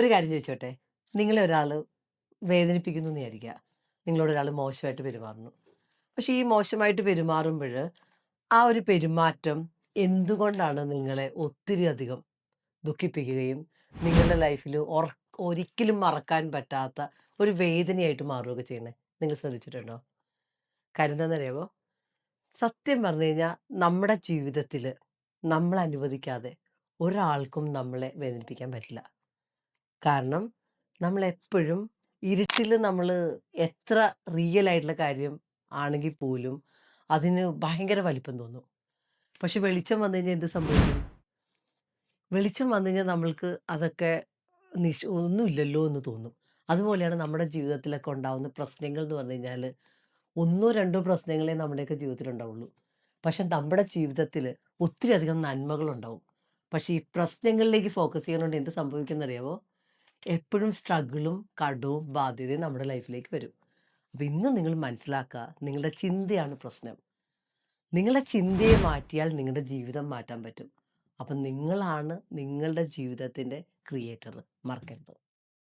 ഒരു കാര്യം ചോദിച്ചോട്ടെ? നിങ്ങളെ ഒരാൾ വേദനിപ്പിക്കുന്നു എന്ന് വിചാരിക്കുക. നിങ്ങളോട് ഒരാൾ മോശമായിട്ട് പെരുമാറുന്നു. പക്ഷേ ഈ മോശമായിട്ട് പെരുമാറുമ്പോൾ ആ ഒരു പെരുമാറ്റം എന്തുകൊണ്ടാണ് നിങ്ങളെ ഒത്തിരി അധികം ദുഃഖിപ്പിക്കുകയും, നിങ്ങളുടെ ലൈഫിൽ ഒരിക്കലും മറക്കാൻ പറ്റാത്ത ഒരു വേദനയായിട്ട് മാറുകയൊക്കെ ചെയ്യണേ നിങ്ങൾ ശ്രദ്ധിച്ചിട്ടുണ്ടോ? കാര്യം? സത്യം പറഞ്ഞു കഴിഞ്ഞാൽ നമ്മുടെ ജീവിതത്തിൽ നമ്മൾ അനുവദിക്കാതെ ഒരാൾക്കും നമ്മളെ വേദനിപ്പിക്കാൻ പറ്റില്ല. കാരണം നമ്മളെപ്പോഴും ഇരുട്ടിൽ നമ്മൾ എത്ര റിയൽ ആയിട്ടുള്ള കാര്യം ആണെങ്കിൽ പോലും അതിന് ഭയങ്കര വലിപ്പം തോന്നും. പക്ഷെ വെളിച്ചം വന്നു കഴിഞ്ഞാൽ എന്ത് സംഭവിക്കും? വെളിച്ചം വന്നു കഴിഞ്ഞാൽ നമ്മൾക്ക് അതൊക്കെ നിഷ് ഒന്നുമില്ലല്ലോ എന്ന് തോന്നും. അതുപോലെയാണ് നമ്മുടെ ജീവിതത്തിലൊക്കെ ഉണ്ടാവുന്ന പ്രശ്നങ്ങൾ എന്ന് പറഞ്ഞു കഴിഞ്ഞാൽ, ഒന്നോ രണ്ടോ പ്രശ്നങ്ങളെ നമ്മുടെയൊക്കെ ജീവിതത്തിൽ ഉണ്ടാവുള്ളൂ. പക്ഷെ നമ്മുടെ ജീവിതത്തിൽ ഒത്തിരി അധികം നന്മകളുണ്ടാവും. പക്ഷേ ഈ പ്രശ്നങ്ങളിലേക്ക് ഫോക്കസ് ചെയ്യണോണ്ട് എന്ത് സംഭവിക്കുമെന്ന് അറിയാമോ? എപ്പോഴും സ്ട്രഗിളും, കടവും, ബാധ്യതയും നമ്മുടെ ലൈഫിലേക്ക് വരും. അപ്പം ഇന്ന് നിങ്ങൾ മനസ്സിലാക്കുക, നിങ്ങളുടെ ചിന്തയാണ് പ്രശ്നം. നിങ്ങളുടെ ചിന്തയെ മാറ്റിയാൽ നിങ്ങളുടെ ജീവിതം മാറ്റാൻ പറ്റും. അപ്പം നിങ്ങളാണ് നിങ്ങളുടെ ജീവിതത്തിന്റെ ക്രിയേറ്റർ. മറക്കരുത്.